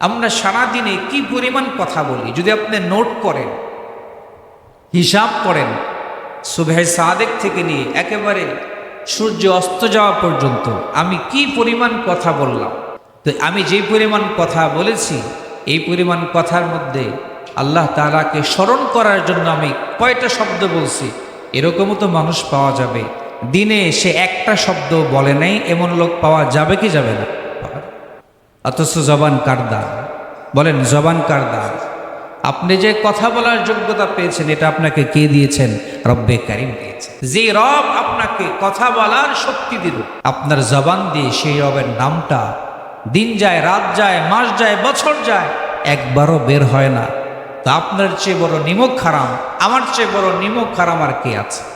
আমরা সারাদিনে কি পরিমাণ কথা বলি? যদি আপনি নোট করেন, হিসাব করেন, সুবেহ সাদেক থেকে নিয়ে একেবারে সূর্য অস্ত যাওয়া পর্যন্ত আমি কি পরিমাণ কথা বললাম? তো আমি যে পরিমাণ কথা বলেছি, এই পরিমাণ কথার মধ্যে আল্লাহ তালাকে স্মরণ করার জন্য আমি কয়টা শব্দ বলছি? এরকমও তো মানুষ পাওয়া যাবে। দিনে সে একটা শব্দ বলে নাই, এমন লোক পাওয়া যাবে কি যাবে না? অথচ জবান কারদার। বলেন, জবান কারদার। আপনি যে কথা বলার যোগ্যতা পেয়েছেন, এটা আপনাকে কে দিয়েছেন? রব্বে কারিম দিয়েছেন। যে রব আপনাকে কথা বলার শক্তি দিল, আপনার জবান দিয়ে সেই রবের নামটা দিন যায়, রাত যায়, মাস যায়, বছর যায়, একবারও বের হয় না। তা আপনার চেয়ে বড় নিমক খারাম আমার চেয়ে বড় নিমক খারাম আর কে আছে?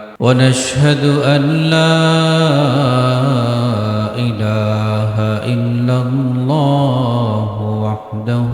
ونشهد أن لا إله إلا الله وحده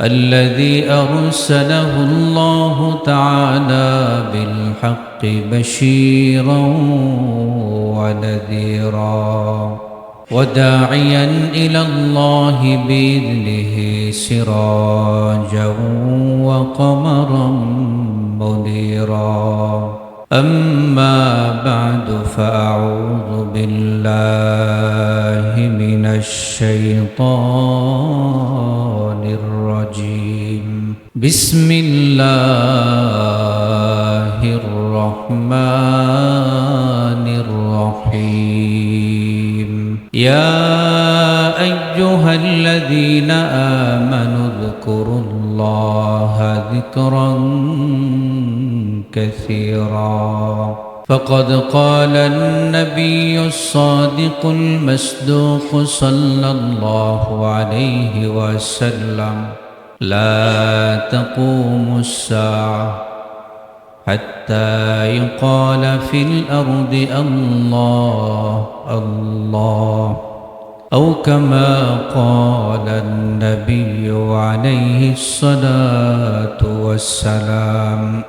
الذي أرسله الله تعالى بالحق بشيرا ونذيرا وداعيا إلى الله بإذنه سراجا وقمرا منيرا. أما بعد فأعوذ بالله من الشيطان بسم الله الرحمن الرحيم يا أيها الذين آمنوا اذكروا الله ذكرا كثيرا فقد قال النبي الصادق المصدوق صلى الله عليه وسلم لا تقوم الساعة حتى يقال في الأرض الله الله. أو كما قال النبي عليه الصلاة والسلام.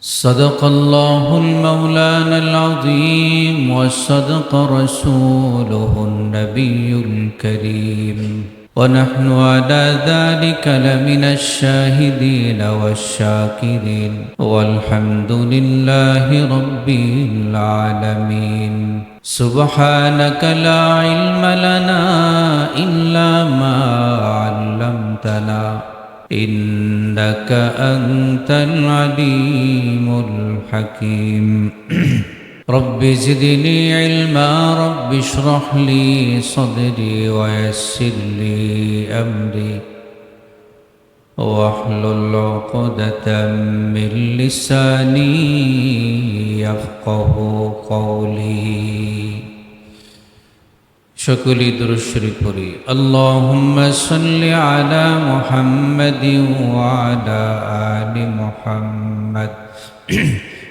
صدق الله المولانا العظيم وصدق رسوله النبي الكريم. ونحن على ذلك لمن الشاهدين والشاكرين. والحمد لله رب العالمين. سبحانك لا علم لنا إلا ما علمتنا. إنك أنت العليم الحكيم. رب زدني علما رب اشرح لي صدري ويسر لي أمري واحلل عقدة من لساني يفقه قولي সকলেই দুরুশ্বরী পড়ি আল্লাহুম্মা সাল্লি আলা মুহাম্মাদি ওয়া আলা আলি মুহাম্মাদ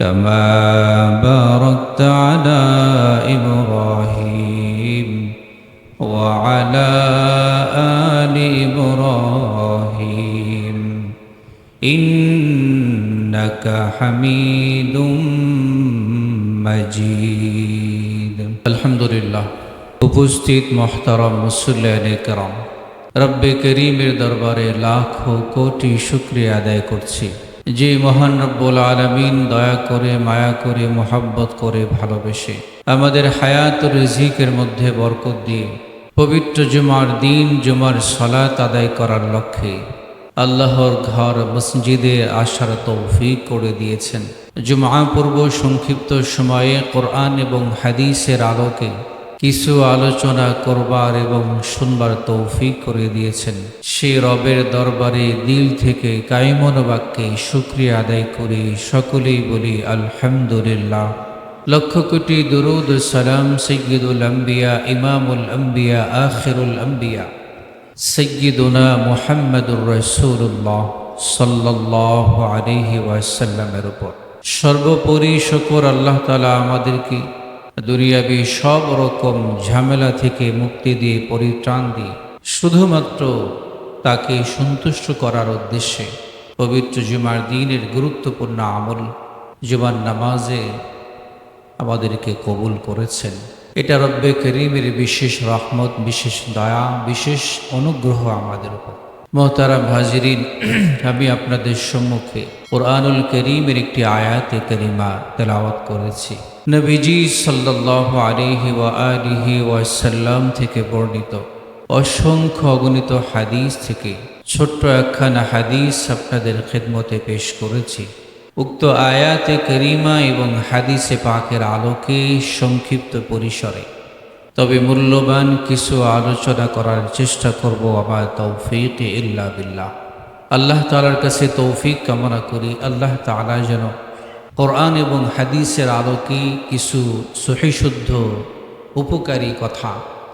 كما باركت على إبراهيم وعلى آل إبراهيم إنك حميد مجيد الحمد لله উপস্থিত মহতারাম মুসল্লান کرام রব্বে করিমের দরবারে লাখো কোটি শুক্রিয়া আদায় করছি যে মহান রব্বুল আলমিন দয়া করে, মায়া করে, মোহাব্বত করে, ভালোবেসে আমাদের হায়াত রিজিকের মধ্যে বরকত দিয়ে পবিত্র জুমার দিন, জুমার সলাত আদায় করার লক্ষ্যে আল্লাহর ঘর, মসজিদে আসার তৌফিক করে দিয়েছেন। জুমা পূর্ব সংক্ষিপ্ত সময়ে কোরআন এবং হাদিসের আলোকে কিছু আলোচনা করবার এবং শুনবার তৌফিক করে দিয়েছেন। সে রবের দরবারে দিল থেকে কায়মন বাক্যে শুক্রিয়া আদায় করে সকলেই বলি, আলহামদুলিল্লাহ। লক্ষ কোটি দুরুদ সালাম সৈয়দুল আম্বিয়া, ইমামুল আম্বিয়া, আখিরুল আম্বিয়া। সৈয়দুনা মুহাম্মদুর রসুল্লাহ সাল্লাহ আলিহি ওয়াসাল্লামের উপর। সর্বোপরি শকর আল্লাহ তালা আমাদেরকে দুনিয়াবি সব রকম ঝামেলা থেকে মুক্তি দিয়ে পরিত্রাণ দিয়ে শুধুমাত্র তাকে সন্তুষ্ট করার উদ্দেশ্যে। পবিত্র জুমার দিনের গুরুত্বপূর্ণ আমল জুমার নামাজে আমাদেরকে কবুল করেছেন। এটা রব্বে করিমের বিশেষ রহমত, বিশেষ দয়া, বিশেষ অনুগ্রহ আমাদের উপর। মোহতারাম হাজিরিন, আমি আপনাদের সম্মুখে কোরআনুল করিমের একটি আয়াতে করিমা তেলাওয়াত করেছি। নবীজি সাল্লাহ আলিহি ওয়া আলিহি ওয়াসাল্লাম থেকে বর্ণিত অসংখ্য অগণিত হাদিস থেকে ছোট্ট একখানা হাদিস আপনাদের খেদমতে পেশ করেছি। উক্ত আয়াতে করিমা এবং হাদিসে পাকের আলোকে সংক্ষিপ্ত পরিসরে। তবে মূল্যবান কিছু আলোচনা করার চেষ্টা করব, আমার তৌফিক ইল্লা বিল্লাহ। আল্লাহ তালার কাছে তৌফিক কামনা করি। আল্লাহ তালা যেন কোরআন এবং হাদিসের আলোকে কিছু সহিশুদ্ধ, উপকারী কথা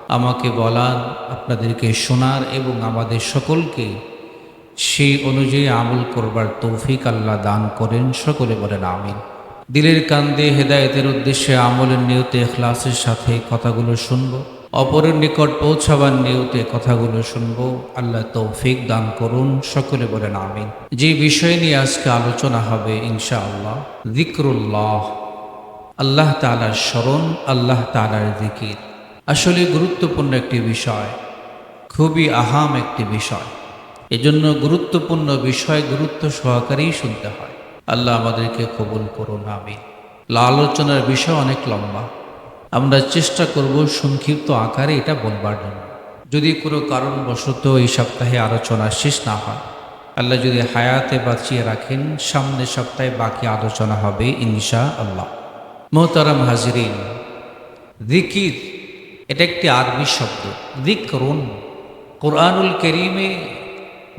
আমাকে বলার, আপনাদেরকে শোনার এবং আমাদের সকলকে সেই অনুযায়ী আমল করবার তৌফিক আল্লাহ দান করেন। সকলে বলেন আমিন। দিলের কান্দে হেদায়েতের উদ্দেশ্যে আমলের নিয়তে এখলাসের সাথে কথাগুলো শুনব। অপরের নিকট পৌঁছাবার নিয়তে কথাগুলো শুনব। আল্লাহ তৌফিক দান করুন, সকলে বলেন আমিন। যে বিষয় নিয়ে আজকে আলোচনা হবে ইনশা আল্লাহ জিক্রুল্লাহ আল্লাহ তালার স্মরণ, আল্লাহ তালার দিকির আসলে গুরুত্বপূর্ণ একটি বিষয়, খুবই আহাম একটি বিষয়। এজন্য গুরুত্বপূর্ণ বিষয় গুরুত্ব সহকারেই শুনতে হয়। আল্লাহ আমাদেরকে কবুল করুন আমি আলোচনার বিষয় অনেক লম্বা। আমরা চেষ্টা করব সংক্ষিপ্ত আকারে এটা বলবার জন্য। যদি কোনো কারণবশত এই সপ্তাহে আলোচনা শেষ না হয়, আল্লাহ যদি হায়াতে বাঁচিয়ে রাখেন, সামনে সপ্তাহে বাকি আলোচনা হবে ইনশা আল্লাহ মোহতারাম হাজিরিন দিকির এটা একটি আরবি শব্দ দিকরুন কোরআনুল করিমে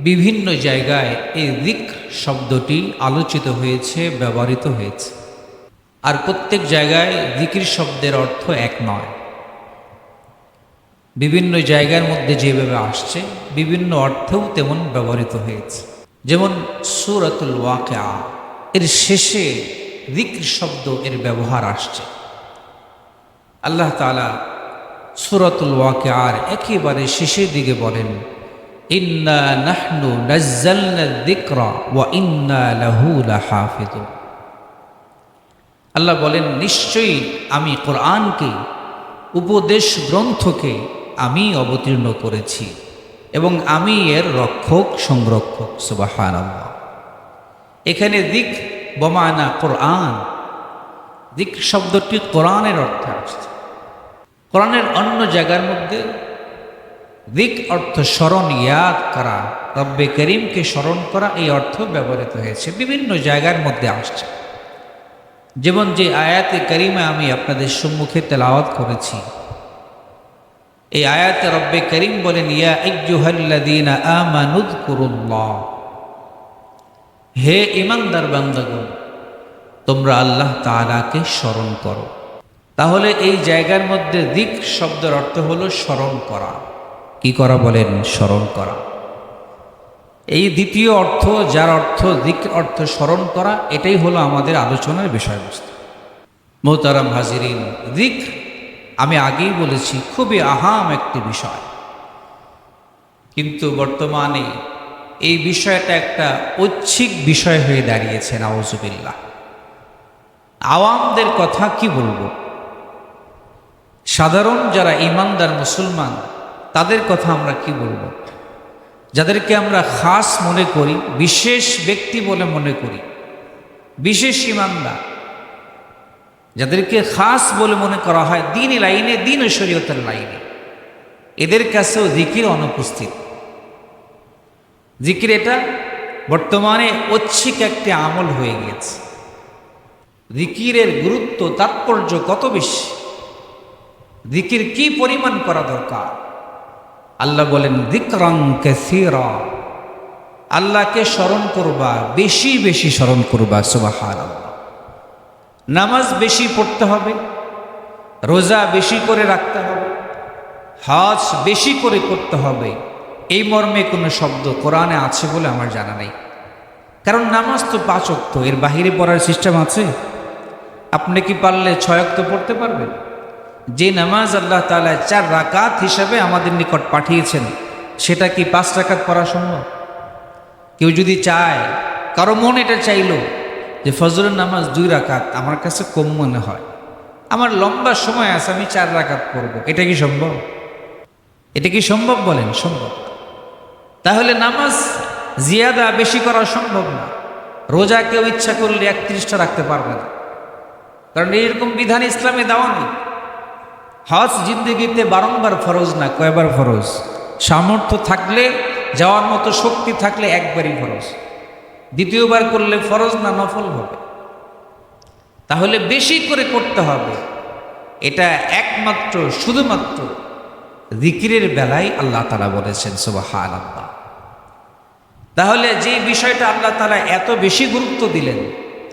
বিভিন্ন জায়গায় এই দিক শব্দটি আলোচিত হয়েছে, ব্যবহৃত হয়েছে। আর প্রত্যেক জায়গায় দিকির শব্দের অর্থ এক নয়। বিভিন্ন জায়গার মধ্যে যেভাবে আসছে, বিভিন্ন অর্থেও তেমন ব্যবহৃত হয়েছে। যেমন সুরাতুল ওয়াকে এর শেষে দিক শব্দ এর ব্যবহার আসছে। আল্লাহ তালা সুরাতুল ওয়াকে আর একেবারে শেষের দিকে বলেন, ইন্না নাহনু নাজ্জালনা যিকরা ওয়া ইন্না লাহু লাহাফিজুন। আল্লাহ বলেন, নিশ্চয়ই আমি কোরআনকে, উপদেশ গ্রন্থকে আমি অবতীর্ণ করেছি এবং আমি এর রক্ষক, সংরক্ষক সুবাহান এখানে দিক, বমানা কোরআন। দিক শব্দটি কোরআনের অর্থে আসছে। কোরআনের অন্য জায়গার মধ্যে দিক অর্থ স্মরণ, ইয়াদ করা, রব্বে করিমকে স্মরণ করা, এই অর্থ ব্যবহৃত হয়েছে। বিভিন্ন জায়গার মধ্যে আসছে। যেমন যে আয়াতে করিমে আমি আপনাদের সম্মুখে তেলাওয়াত করেছি। এই আয়াতে রব্বে করিম বলেন, ইয়া হে ইমানদার বান্দাগণ, তোমরা আল্লাহ তাআলাকে স্মরণ করো। তাহলে এই জায়গার মধ্যে দিক শব্দের অর্থ হলো স্মরণ করা। কি করা বলেন? স্মরণ করা। এই দ্বিতীয় অর্থ, যার অর্থ দিক অর্থ স্মরণ করা, এটাই হলো আমাদের আলোচনার বিষয়বস্তু। মোহতারাম হাজিরিন, দিক আমি আগেই বলেছি, খুবই আহাম একটি বিষয়। কিন্তু বর্তমানে এই বিষয়টা একটা ঐচ্ছিক বিষয় হয়ে দাঁড়িয়েছে নওয়াজুবিল্লাহ আওয়ামদের কথা কি বলব? সাধারণ যারা ইমানদার মুসলমান, তাদের কথা আমরা কি বলব? যাদেরকে আমরা খাস মনে করি, বিশেষ ব্যক্তি বলে মনে করি, বিশেষ ইমানদার, যাদেরকে খাস বলে মনে করা হয় দিন লাইনে, দিন শরীয়তের লাইনে। এদের কাছেও জিকির অনুপস্থিত। জিকির এটা বর্তমানে ঐচ্ছিক একটি আমল হয়ে গিয়েছে। জিকিরের গুরুত্ব, তাৎপর্য কত বেশি? জিকির কি পরিমাণ করা দরকার? আল্লাহ বলেন দিকরং কাসীরা। আল্লাহকে স্মরণ করবা, বেশি বেশি স্মরণ করবা, সুবহানাল্লাহ। নামাজ বেশি পড়তে হবে, রোজা বেশি করে রাখতে হবে, হজ বেশি করে করতে হবে। এই মর্মে কোনো শব্দ কোরআনে আছে বলে আমার জানা নেই। কারণ নামাজ তো পাঁচ অক্ত এর বাহিরে পড়ার সিস্টেম আছে। আপনি কি পারলে ছয় অক্ত পড়তে পারবেন? যে নামাজ আল্লাহ তাআলা চার রাকাত হিসাবে আমাদের নিকট পাঠিয়েছেন, সেটা কি পাঁচ রাকাত পড়া সম্ভব? কেউ যদি চায়, কারও মন এটা চাইলো যে ফজরের নামাজ দুই রাকাত, আমার কাছে কম মনে হয়। আমার লম্বা সময় আছে, আমি চার রাকাত পড়ব। এটা কি সম্ভব? এটা কি সম্ভব বলেন? সম্ভব। তাহলে নামাজ জিয়াদা বেশি করা সম্ভব না। রোজা কেউ ইচ্ছা করলে একত্রিশটা রাখতে পারবে না। কারণ এইরকম বিধান ইসলামে দেওয়া নেই। হজ জিন্দগিতে বারংবার ফরজ না, কয়বার ফরজ? সামর্থ্য থাকলে, যাওয়ার মতো শক্তি থাকলে একবারই ফরজ। দ্বিতীয়বার করলে ফরজ না নফল হবে? তাহলে বেশি করে করতে হবে। এটা একমাত্র, শুধুমাত্র জিকিরের বেলায় আল্লাহ তালা বলেছেন সুবাহান আল্লাহ তাহলে যে বিষয়টা আল্লাহ তালা এত বেশি গুরুত্ব দিলেন,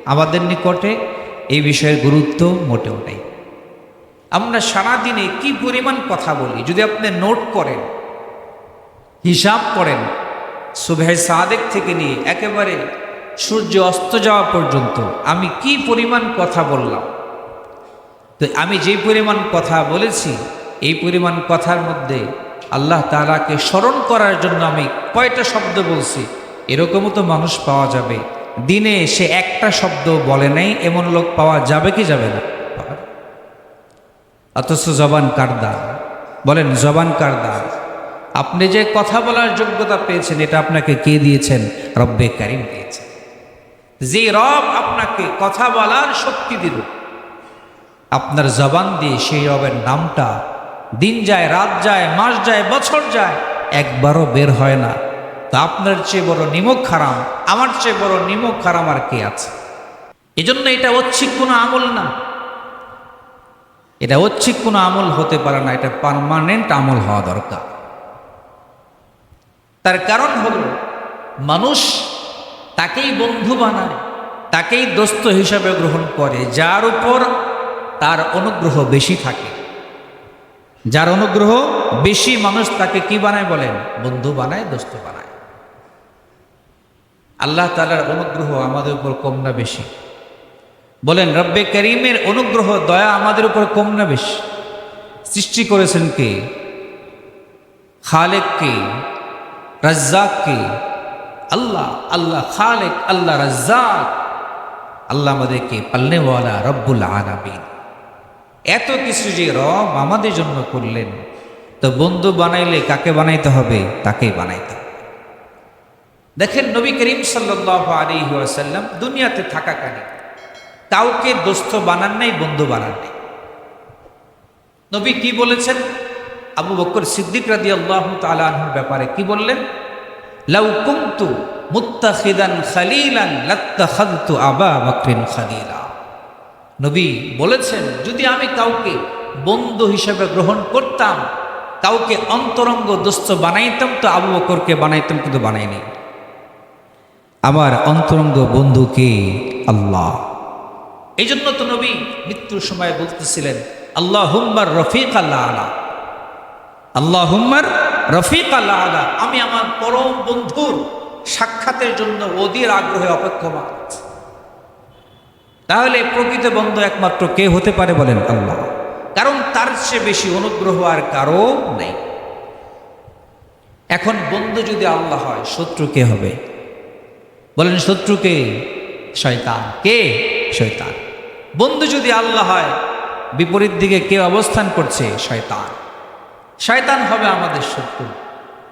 আমাদের নিকটে এই বিষয়ের গুরুত্ব মোটেও নেই। আমরা সারাদিনে কি পরিমাণ কথা বলি? যদি আপনি নোট করেন, হিসাব করেন সুভাই সাদেক থেকে নিয়ে একেবারে সূর্য অস্ত যাওয়া পর্যন্ত আমি কি পরিমাণ কথা বললাম? তো আমি যে পরিমাণ কথা বলেছি, এই পরিমাণ কথার মধ্যে আল্লাহ তালাকে স্মরণ করার জন্য আমি কয়টা শব্দ বলছি? এরকমও তো মানুষ পাওয়া যাবে। দিনে সে একটা শব্দ বলে নাই, এমন লোক পাওয়া যাবে কি যাবে না। অথচ জবান কারদার। বলেন, জবান কারদার। আপনি যে কথা বলার যোগ্যতা পেয়েছেন, এটা আপনাকে কে দিয়েছেন? রব্বে কারিম দিয়েছেন। যে রব আপনাকে কথা বলার শক্তি দিল, আপনার জবান দিয়ে সেই রবের নামটা দিন যায়, রাত যায়, মাস যায়, বছর যায়, একবারও বের হয় না। তো আপনার চেয়ে বড় নিমক খারাম আমার চেয়ে বড় নিমক খারাম আর কে আছে? এজন্য এটা ঐচ্ছিক কোনো আমল না। এটা ঐচ্ছিক কোনো আমল হতে পারে না, এটা পারমানেন্ট আমল হওয়া দরকার। তার কারণ হল, মানুষ তাকেই বন্ধু বানায়, তাকেই দোস্ত হিসাবে গ্রহণ করে, যার উপর তার অনুগ্রহ বেশি থাকে। যার অনুগ্রহ বেশি মানুষ তাকে কি বানায় বলেন? বন্ধু বানায়, দোস্ত বানায়। আল্লাহ তালার অনুগ্রহ আমাদের উপর কম না বেশি। বলেন, রব্বে করিমের অনুগ্রহ, দয়া আমাদের উপর কম না বেশি। সৃষ্টি করেছেন কে? খালেক কে? রাজ্জাক কে? আল্লাহ আল্লাহ খালেক, আল্লাহ রাজ্জাক। আল্লাহ আমাদেরকে পাল্লেওয়ালা রব্বুল আলামিন। এত কিছু যে রব আমাদের জন্য করলেন, তো বন্ধু বানাইলে কাকে বানাইতে হবে? তাকেই বানাইতে হবে। দেখেন, নবী করিম সাল্লাহ আলী ওয়াসাল্লাম দুনিয়াতে থাকাকালীন কাউকে দোস্ত বানান নাই, বন্ধু বানান নাই। নবী কি বলেছেন? আবু বকর সিদ্দিক রাদি আল্লাহ তালাহুর ব্যাপারে কি বললেন? লাউ কুমতু মুত্তাখিদান খালিলান লাত্তাখাদতু আবা বকরিন খালিলা। নবী বলেছেন, যদি আমি কাউকে বন্ধু হিসেবে গ্রহণ করতাম, কাউকে অন্তরঙ্গ দোস্ত বানাইতাম, তো আবু বকরকে বানাইতাম, কিন্তু বানাইনি। আমার অন্তরঙ্গ বন্ধুকে আল্লাহ। এই জন্য তো নবী মৃত্যুর সময় বলতেছিলেন আল্লাহ হুম্মার রফিক আল্লাহ আলা। আল্লাহ হুম্মার রফিক আল্লাহ আলা। আমি আমার পরম বন্ধুর সাক্ষাতের জন্য অধীর আগ্রহে অপেক্ষমান তাহলে প্রকৃত বন্ধু একমাত্র কে হতে পারে বলেন আল্লাহ। কারণ তার চেয়ে বেশি অনুগ্রহ আর কারও নেই। এখন বন্ধু যদি আল্লাহ হয়, শত্রু কে হবে? বলেন শত্রুকে শয়তান। কে? শয়তান। বন্ধু যদি আল্লাহ হয়, বিপরীত দিকে কে অবস্থান করছে? শয়তান। শয়তান হবে আমাদের শত্রু।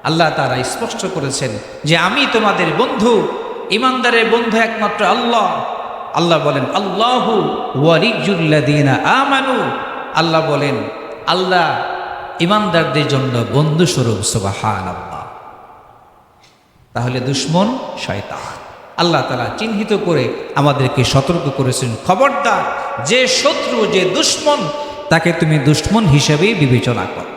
আল্লাহ তারা স্পষ্ট করেছেন যে আমি তোমাদের বন্ধু, ইমানদারের বন্ধু একমাত্র আল্লাহ। আল্লাহ বলেন, আল্লাহু আমানু। আল্লাহ বলেন, আল্লাহ ইমানদারদের জন্য বন্ধু স্বরূপ আল্লাহ তাহলে দুশ্মন শয়তান। আল্লাহ তালা চিহ্নিত করে আমাদেরকে সতর্ক করেছেন। খবরদার, যে শত্রু, যে দুশ্মন, তাকে তুমি দুশ্মন হিসেবেই বিবেচনা করো।